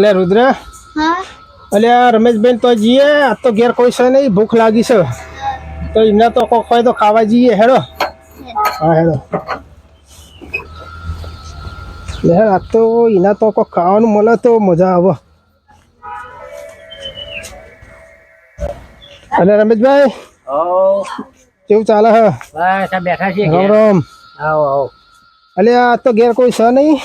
લે રુદ્ર. અલે આ રમેશબેન તો જઈએ આ તો ઘેર કોઈ છે નહીં ભૂખ લાગી છે. તો એમને તો કોક હોય તો ખાવા જઈએ હેડો. હા હેડો. લે આ તો એના તો કોક ખાવાનું મળે તો મજા આવે. અને રમેશભાઈ. કેવું ચાલે હે? બસ બેઠા છીએ રામ રામ. આવો આવો અલ્યા આ તો ઘેર કોઈ છે નહીં?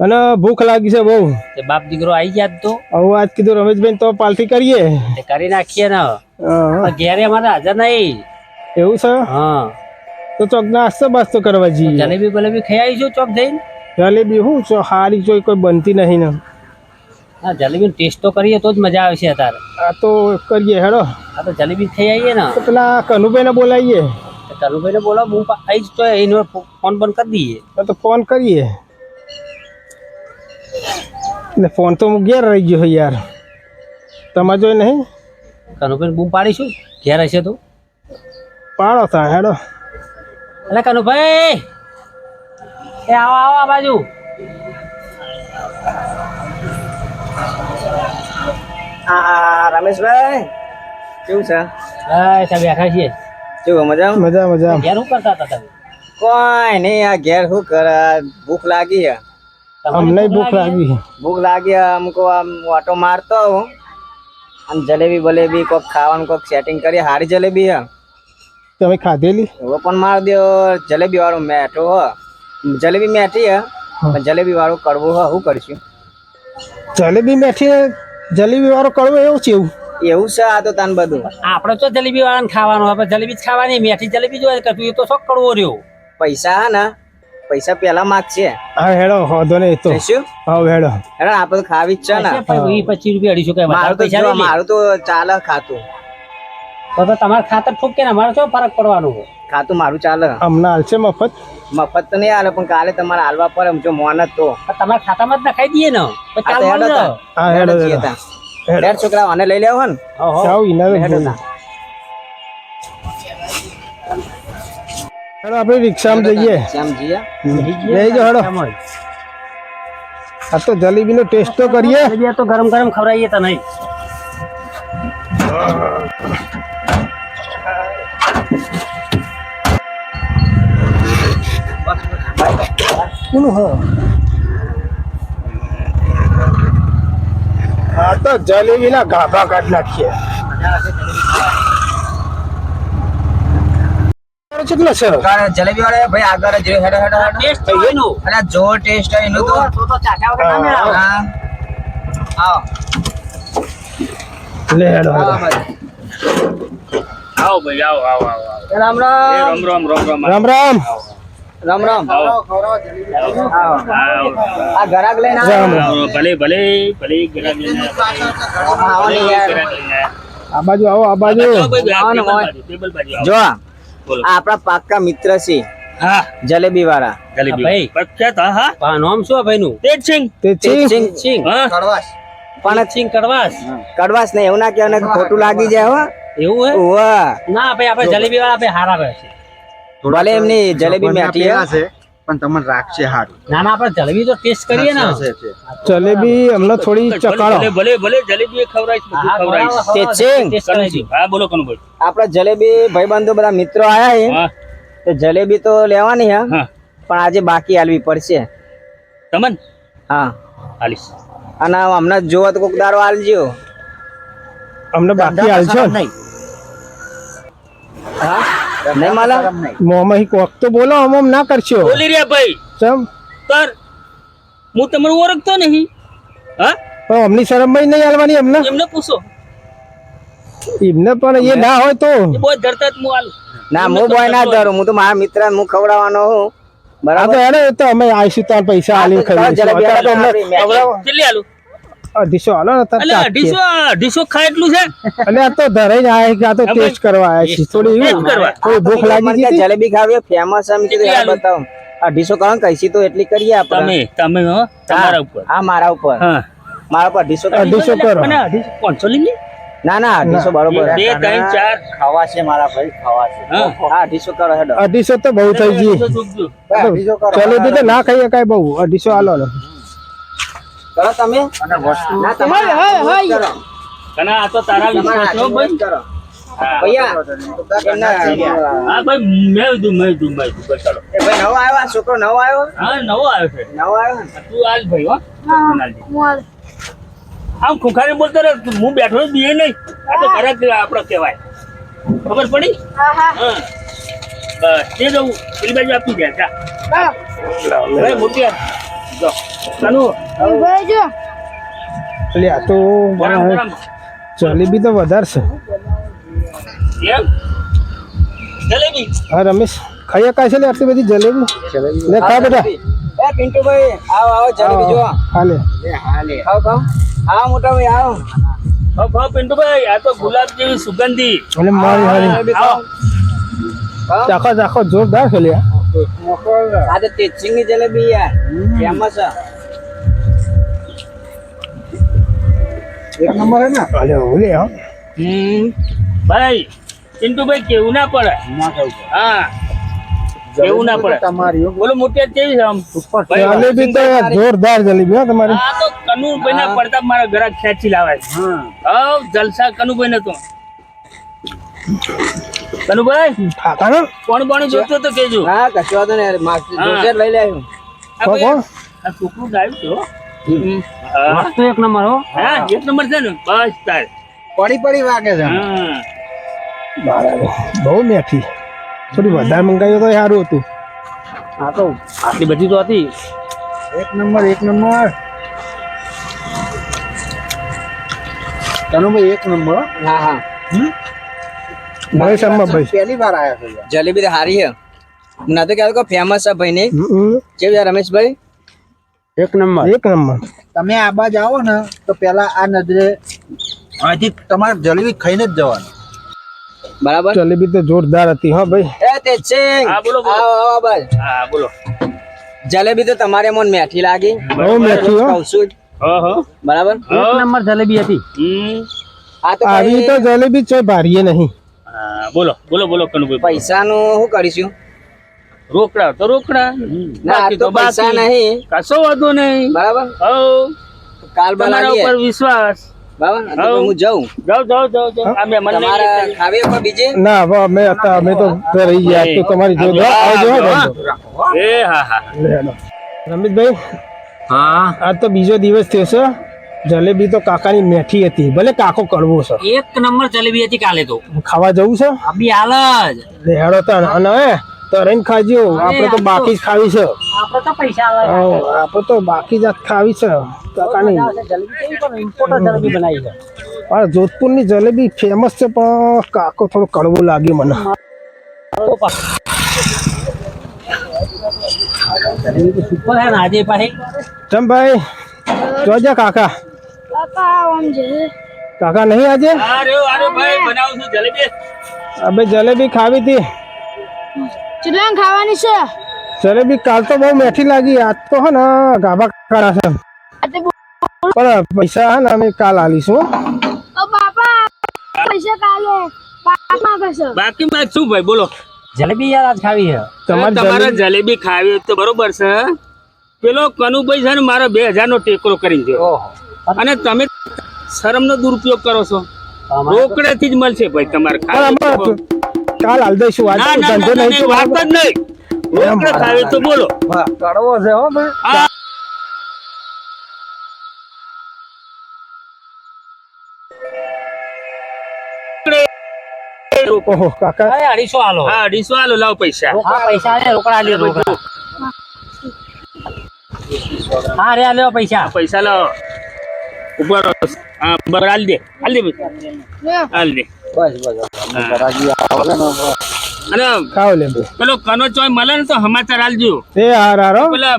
અને ભૂખ લાગી છે બહુ. તે બાપ દીકરો આવી ગયા તો. હવે આજ કીધું રમેશબેન તો પાલટી કરીએ. તે કરી નાખીએ ને. હા, ઘેરે અમારે હાજર નહીં. એવું છે? હા. તો ચોક નાસ્તો બાસ્તો કરવા જઈએ. જલેબી બલેબી ખાઈ આવીશું ચોક જઈને? જલેબી હું છો? હારી જોઈ કોઈ બનતી નહીં ને. હા જલેબી ટેસ્ટ તો કરીએ તો જ મજા આવશે અત્યારે. આ તો કરીએ હેડો. આ તો જલેબી ખાઈ આવીએ ને. તો પેલા કનુભાઈને બોલાવીએ. કનુભાઈને બોલો હું આવી જ તો એનો ફોન બંધ કરી દઈએ. તો ફોન કરીએ. એટલે ફોન તો હું ઘેર રહી ગયો યાર. તમારે જોઈ નહીં? કનુભાઈને બૂમ પાડીશું ઘેર હશે તો? પાડો તા હેડો. એટલે કનુભાઈ! એ આવો આવો આ બાજુ. હા રમેશભાઈ કેવું છે? હા સાહેબ બેઠા છીએ. કેવું મજા મજા મજા. ઘેર શું કરતા હતા તમે? કોઈ નહીં આ ઘેર શું કરે? ભૂખ લાગી તમને અમને ભૂખ લાગી ભૂખ લાગી અમકો આમ ઓટો મારતો હું. અને જલેબી બલેબી કોક ખાવાનું કોક સેટિંગ કરી હારી જલેબી હે. તમે ખાધેલી? એવો પણ માર દો જલેબી વાળું મેઠો હ. જલેબી મેઠી હે પણ જલેબી વાળું કડવું હ શું કરશું? જલેબી મેઠી જલેબી વાળો કડવો એવું છે એવું? એવું છે આ તો તાન બધું. આપણે તો જલેબી વાળાને ખાવાનું આપણે જલેબી જ ખાવાની મેઠી જલેબી જોઈએ કરતું એ તો શોખ કરવો રહ્યો. પૈસા હે ને પૈસા પેલા માગશે હા હેડો હોધો ને તો. જઈશું? હા હેડો. હેડો આપણે ખાવી જ છે ને. વીસ પચીસ રૂપિયા અઢીસો કઈ મારું તો જો મારું તો ચાલે ખાતું. તો તો તમારે ખાતર ઠોકે ને અમારે શું ફરક પડવાનો ખાતું મારું ચાલે. અમને હાલશે મફત? મફત તો નહીં હાલે પણ કાલે તમારે હાલવા પડે જો મોન જ તો. પણ તમારા ખાતામાં જ નખાઈ દઈએ ને. ચાલવાનું હેડો હા હેડો હેડો હેડો. હેડ. છોકરા આને લઈ લેવો ને? હો, હો. જાઓ હેડો હેડો તાન. આપણે રિક્ષામાં જઈએ શ્યામજી લઈ જાઓ હેડો એમ જ. આ તો જલેબીનો ટેસ્ટ તો કરીએ જલેબી તો ગરમ ગરમ ખવડાવીએ તો નહીં કોનું હ આ તો જલેબીના ગાભા કાઢ નાખીએ કેટલો છે જલેબી વાળા ભાઈ આગળ જ હેડો હેડો હેડો ટેસ્ટ એનો. અરે જો ટેસ્ટ હોય એનું તો તો તો ચાખ્યા વગર ના આવ આવે. હા લે હેડો હેડો. આવો ભાઈ. આવ ભાઈ આવ આવો. રામ રામ રામ રામ રામ રામ રામ રામ. આ ઘરાક લઈને આવો. ભલે ભલે ભલે લઈને આવો. આ બાજુ આવો આ બાજુ. જો. આપણા પાક્કા મિત્ર છે. હા. જલેબી વાળા જલેબી. ભાઈ. પ્રખ્યાત હા. હા નામ શું ભાઈ નું તેજસિંહ. તે છે સિંગ સિંગ હા પણ સિંગ કડવાસ કડવાશ ને એવું ના કહેવાય ખોટું લાગી જાય હો. એવું હે? ના ભાઈ આપણે જલેબી વાળા આપણે હારા રહે છે. ભલે એમની જલેબી મેઠી હે. પણ તમને રાખશે હારું. ના ના આપણે જલેબી તો ટેસ્ટ કરીએ ને જલેબી અમને થોડી ચકાળો. ભલે ભલે જલેબી ખવડાવીશ બધું હા, બોલો કનુભાઈ. આપણે જલેબી ભાઈબંધો બધા મિત્રો આયા છે. તો જલેબી તો લેવાની હે હા. પણ આજે બાકી આલવી પડશે. તમન? હા. આલીશ અને હમણાં જોવા તો કોક દારો આલજો અમને બાકી આલજો નહીં. હા? નહીં માલા? મોમાં કોક તો બોલો આમ આમ ના કરશો. બોલી રહ્યા ભાઈ. ચમ? તર હું તમને ઓળખતો નહીં. હા? પણ અમની શરમભાઈ નહીં હાલવાની અમને એમને પૂછો. એમને પણ એ ના હોય તો. એ બહુ ધરતા જ હું આલું ના હું બોય ના ધરું. હું તો મારા મિત્ર હું ખવડાવવાનો હું. બરાબર? એને તો અમે આવીશું તાર પૈસા હા, હાલી. ખવડાવો. કેટલી આલું અઢીસો હાલો ને તાર એટલે. અઢીસો અઢીસો ખાય એટલું છે? અને આ તો ધરાઈને આયા કે આ તો ટેસ્ટ કરવા આયા છે થોડી કરવા. થોડી ભૂખ લાગી મને જલેબી ખાવી ફેમસ એમ કીધું યાર? બતાવો. અઢીસો કરો ને કઈસી તો એટલી કરીએ આપણે. તમે તમે હો તમારા ઉપર. હા મારા ઉપર. હા. મારા ઉપર અઢીસો કરી. અઢીસો કરો. અને અઢીસો પાંચસો લઈ ના ના અઢીસો બરોબર. બે ત્રણ ચાર. ખાવા છે મારા ભાઈ ખાવા છે. હા. અઢીસો કરો હેડો. અઢીસો તો બહુ થઈ ગઈ. જલેબી તો ના ખાઈએ કાઈ બહુ. અઢીસો હાલો. કરો તમે? અને વસ્તુ ના તમારે હાથ કરો. અને આ તો તારા વિશ્વાસ હો ભાઈ? કરો. આવ્યો આ છોકરો નવો આવ્યો? હા નવો આવ્યો છે. નવો આવ્યો ને? તું આજ ભાઈ હો. આમ ખુખારી બોલતો રહે હું બેઠો જ દીએ નહીં. આ તો ઘરે આપણો કહેવાય. ખબર પડી? હા બસ તે જવું પેલી બાજુ આપી દે જા. મોટી જો. ચાલુ એટલે આ તો જલેબી તો વધારે છે. હા રમેશ ખાઈ શકાય છે લે આટલી બધી જલેબી? લે ખા બેટા. એ પિન્ટુભાઈ આવો આવો જલેબી જો હાલે. હાલે. ખાઓ ખાઓ. આવો મોટા ભાઈ આવો ભાવ પિન્ટુભાઈ આ તો ગુલાબ જેવી સુગંધી. મારી હારી. ચાખો ચાખો જોરદાર છે લે. આ તો તેજસિંગની જલેબી યાર. ફેમસ એક નંબર હે ને? અલે ઓલે હા. હમ. ભાઈ પિન્ટુભાઈ કેવું ના પડે? હા. કેવું ના પડે? તમારી બોલો મોટી કેવી છે આમ? સુપર જલેબી તો યાર જોરદાર જલેબી હા તમારી. આ તો કનુભાઈ ના પડતા મારા ઘરે ખેંચી લાવે છે. હવ જલસા કનુભાઈ ને તો. કનુભાઈ ને? કોણ કોણ જોતો તો કેજો હા કશો વાંધો નહીં માર્ક જોજે લઈ લે આવ્યું આ કોણ કોણ? આ છોકરું ગાયું છો હા. તો એક નંબર હો. હા એક નંબર છે ને. બસ તાર. પડી પડી વાગે છે. હા. બરાબર. બહુ મેઠી. થોડી વધારે મંગાવ્યો તો સારું હતું. હા તો આટલી બધી તો હતી. એક નંબર એક નંબર. તનુભાઈ એક નંબર હા. હા હા. ભાઈ શામમાં ભાઈ. પહેલી વાર આવ્યા છો જલેબી તો હારી હે ના તો કહેતો ફેમસ છે ભાઈ ને. હમ, યાર રમેશભાઈ? એક નંબર. એક નંબર. તમે આ બાજ આવો ને તો પેલા આ નજરે અહીંથી તમારે જલેબી ખાઈને જ જવાનું. બરાબર? જલેબી તો જોરદાર હતી હા ભાઈ. એ તેજસિંગ હા, બોલો, હા બસ હા બોલો. જલેબી તો તમારે મન મેઠી લાગી. બહુ મેઠી હો. કહું છું હા હા. બરાબર? એક નંબર જલેબી હતી. હમ. આ તો આવી તો જલેબી છે ભારીએ નહીં. હા, બોલો બોલો બોલો કનુભાઈ પૈસાનું શું કરીશું રોકડા તો રોકડા. બાકી તો પૈસા નહીં. કશો વાંધો નહીં. બરાબર? હવ કાલ તમારા ઉપર વિશ્વાસ. હું જાઉં. જાઉં જાઉં આ મહેમાન ને તમારે લેતા ખાવી કોઈ બીજી? ના અમે હતા અમે તો રહી ગયા. તો તમારી જોડે આવજો ભાઈ. એ હા હા. રમિતભાઈ હા. આજ તો બીજો દિવસ થયો છે. જલેબી તો કાકાની મેઠી હતી. ભલે કાકો કડવો છે. એક નંબર જલેબી હતી કાલે તો. ખાવા જવું છે? અભી હાલ જ. લે હેડો તણ અને હે તરણ ખાજો. આપણે તો બાકી જ ખાવી છે. આપણે તો પૈસા આપણે તો બાકી જ ખાવી છે. કાકાની જલેબી બનાવી છે. આ જોધપુરની જલેબી ફેમસ છે પણ કાકો થોડો કડવો લાગ્યો મને. જલેબી તો સુપર હે ને આજે પાછી ચમ ભાઈ જોજા કાકા. કાકા નહીં આજે? અબે જલેબી ખાવી હતી. કેટલા ખાવાની છે? જલેબી કાલ તો બહુ મેઠી લાગી. આજ તો હે ને ગાભા કાઢા છે. પણ પૈસા હે ને અમે કાલ આલીશું ઓ બાપા પૈસા કાલે. પાપા પૈસા. બાકી માં શું ભાઈ બોલો. જલેબી યાર આજ ખાવી છે. તમારે તમારે જલેબી ખાવી હોય તો બરોબર છે પેલો કનુભાઈ છે ને મારો બે હજાર નો ટેકરો કરી ગયો. અને તમે શરમનો દુરુપયોગ કરો છો. રોકડેથી જ મળશે ભાઈ તમારે. કાલ હાલ દઈશું ધંધો નહીં વાત? જ નહીં. રોકડે ખાવી તો બોલો. કડવો છે હો ભાઈ. ઓહો કાકા. અઢીસો હાલો હા અઢીસો આલો લાવ પૈસા. પૈસા આલે રોકડા આલે રોકડા. હા રે આલ્યો પૈસા. પૈસા લાવો. ઉપર હા બરાબર હાલ દે હાલ દે હાલ દે. બસ બસ પેલો કનો ચોય મળે ને તો સમાચાર હાલજો એ હાર હારો. પેલા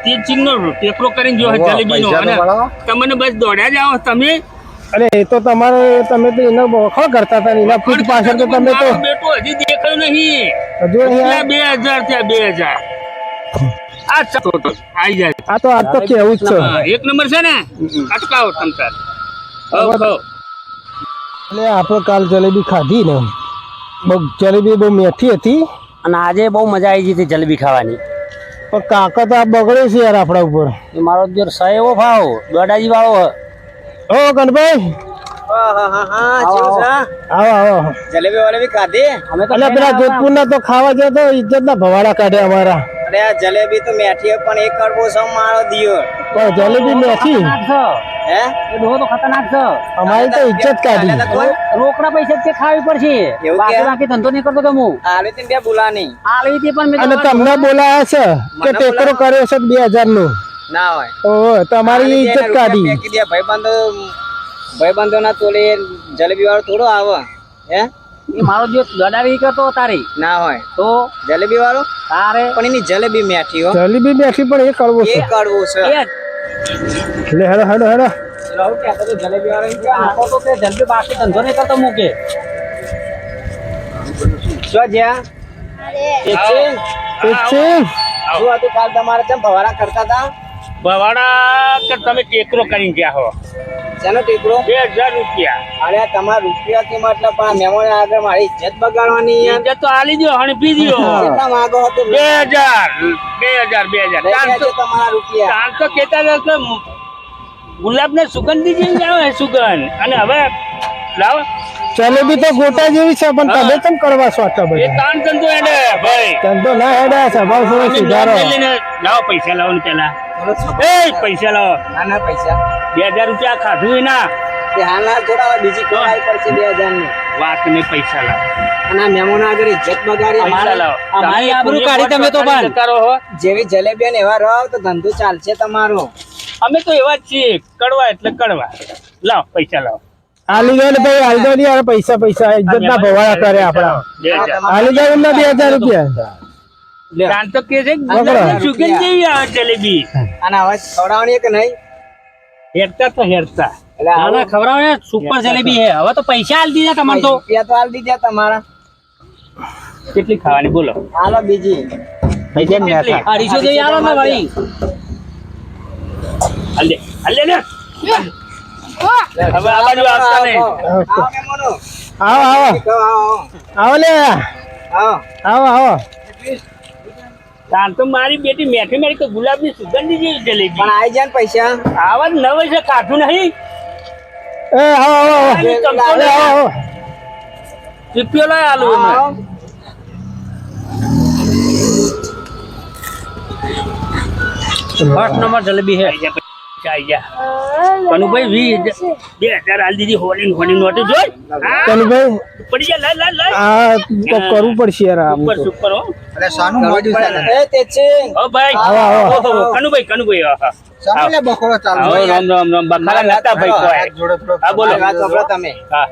ટીચિંગ નો ટેકરો કરીને જો જલેબી નો અને તમને બસ દોડ્યા જ આવો તમે. અરે એ તો તમારે તમે તો એનો વખાણ કરતા હતા એના ફૂટ પાછળ તો તમે તો બેટો હજી દેખાયું નહીં. હજુ અહીંયા બે હજાર થયા બે હજાર. આ ચતો તો જાય. આ તો આજ તો કેવું જ છે. એક નંબર છે ને? અટકાવો તમ તાર હવ, હવ. એટલે આપણે કાલ જલેબી ખાધી ને બહુ જલેબી બહુ મેઠી હતી. અને આજે બહુ મજા આવી ગઈ હતી જલેબી ખાવાની. પણ કાકા તો આ બગડ્યો છે યાર આપણા ઉપર. એ મારો જો સ એવો ભાવ દોડાજી વાળો ઓ આવો. જલેબી ખાધી? અમે પેલા જોધપુર ના તો ખાવા જતો ઇજ્જત ના ભવાડા કાઢ્યા અમારા. અરે આ જલેબી તો મેઠી પણ એક કડવો છે મારો દિયો. પણ જલેબી મેઠી? હે? એ ડોહો તો ખતરનાક છે અમારી તો ઇજ્જત કાઢી? રોકડા પૈસા તે ખાવી પડશે. બાકી બાકી ધંધો નહીં કરતો તો આલે તે બે બોલા નહીં આલે તે પણ મેં અને તમને બોલાયા છે કે ટેકરો કર્યો છે બે નો નું ના હોય. ઓહો તમારી ઇજ્જત કાઢી. ભાઈ દે. ભાઈબંધો ભાઈબંધો ના તોલે જલેબી વાળો થોડો આવે. હે? એ મારો જો દડાવી કરતો તારી. ના હોય. તો જલેબી વાળો? તારે પણ એની જલેબી મેઠી હો. જલેબી મેથી પણ એ કરવો એ છે. છે. લે હેડો હેડો હેડો. રહું કે તો જલેબી વાળો કે આ તો તે જલ્દી બાકી ધંધો નહીં કરતો મૂકે. શું જ્યાં. એક છે. એક છે. શું હતું કાલ તમારે ચમ ભવાડા કરતા હતા? ભવાડા કે તમે ટેકરો કરીને ગયા હો? શેનો ટીકડો બે હજાર રૂપિયા. અરે તમારા રૂપિયા થી મતલબ પણ મહેમાન આગળ મારી ઇજ્જત બગાડવાની યાર. ઇજ્જત તો આલી દો હણપી દો કેટલા માંગો હતો બે હજાર. બે હજાર બે હજાર. લઈ ચાર ગયા તો છે તમારા રૂપિયા ચાર કેતા કે ગુલાબ ને સુગંધી જેવી આવે સુગંધ. અને હવે લાવો. જલેબી તો ગોટા જેવી છે પણ તમે કેમ કરવા છો આટલા એ બધા તાણ ધંધો એને ભાઈ. ધંધો ના હેડા સ્વભાવ થોડો સુધારો. લાવો પૈસા લાવો ને પેલા? એ પૈસા લાવો. ના ના પૈસા. બે હજાર રૂપિયા ખાધું ના હાલના થોડા બીજી કમાઈ પડશે બે હજારની વાત ને પૈસા લાવો. અને આ મહેમાનો આગળ ઇજ્જત બગાડી પૈસા લાવો. અમારી આબરૂ કાઢી તમે તો પણ. કરો હો. જેવી જલેબી ને એવા રહો તો ધંધો ચાલશે તમારો. અમે તો એવા જ છીએ. કડવા એટલે કડવા. લાવ પૈસા લાવો. આલી ગયો ભાઈ આલી ગયો યાર પૈસા પૈસા. ઇજ્જત ના ભવાડા કરે આપડા બે હજાર. આલી ગયો એમના બે હજાર રૂપિયા. લ્યો. તો કે છે સુગંધ જેવી આવે જલેબી. અને હવે ખવડાવવાની કે નહીં? હેરતા તો હેરતા. એટલે ના ના ખવડાવો ને સુપર જલેબી હે હવે તો પૈસા આલ દીધા તમને તો. રૂપિયા તો હાલ દીધા તમારા. કેટલી ખાવાની? બોલો. હાલો બીજી. કેટલી? અઢીસો જેવી આલો ને ભાઈ. હાલે હાલે ને. હવે આ બાજુ આવતા નહીં. આવો. આવો, આવો લે. આવો. આવો આવો. તાણ તો મારી બેટી મેઠી મેઠી તો ગુલાબની સુગંધી જેવી જલેબી પણ આઈ જાય પૈસા. આવા નવે છે કાઠું નહીં. એ આવો આવો આવો. આની ચમચો આવો, લે. આવો રૂપિયો લાય આલુ ફર્સ્ટ નંબર જલેબી હે કનુભાઈ વી બે હજાર આલી દીધી નોટ. જોઈ? કનુભાઈ પડી જા આ કરવું પડશે યાર ઉપર સુપર હો. અરે સાનું મોડ્યું છે? એ તેજસિંહ. ઓ ભાઈ. આવો, આવો. કનુભાઈ કનુભાઈ આહા. લે બકોડો ચાલુ રામ રામ રામ. બખાડા નતા ભાઈ કોઈ. જોડે થોડો હા, બોલો. વાત સાંભળો તમે. હા.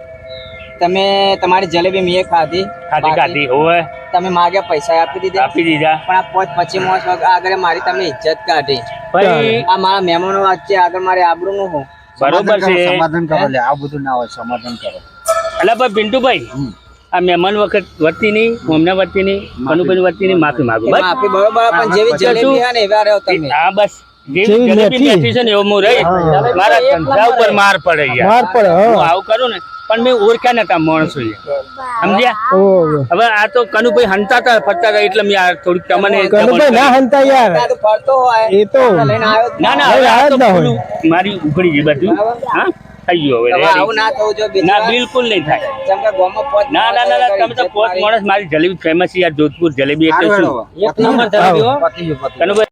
તમે તમારી જલેબી મેં ખાધી. ખાધી ખાધી. હોવે. તમે માગ્યા પૈસા આપી દીધા. આપી દીધા. પણ આ પોચ પછી મોસ આગળ મારી તમે ઇજ્જત કાઢી. ભાઈ. આ મારા મહેમાનો વચ્ચે આગળ મારે આબરૂ નું હું. બરોબર કરો, છે. સમાધાન કરો લે આ બધું ના હોય સમાધાન કરો. એટલે ભાઈ પિન્ટુભાઈ. આ મહેમાન વખત વર્તી નહીં અમને વર્તી નહીં કનુભાઈ વર્તી નહીં માફી માંગુ. બસ. બરોબર પણ જેવી જલેબી? હે ને એવા રહ્યો તમે હા બસ. જેવી જલેબી છે ને એવો હું રહી. મારા ધંધા ઉપર માર પડે યાર. માર પડે હું. આવું કરું ને પણ મેં ઓળખ્યા નતા માણસો સમજ્યા? હવે આ તો કનુભાઈ હંતા હતા ફરતા હતા એટલે મેં આ થોડીક તમને કનુભાઈ ના હંતા યાર. ફરતો હોય. એ તો. લઈને આવ્યો જ ના ના મારી ઉઘડી ગઈ બધું. હા? થઈ ગયું હવે હવે આવું ના થવું જોઈએ ના બિલકુલ નહીં થાય. જેમ કે ગોમાં પોચ ના ના ના તમે તો પોત મારી. માણસ મારી જલેબી ફેમસ યાર જોધપુર જલેબી એટલે શું? એક નંબર જલેબી હો. પતી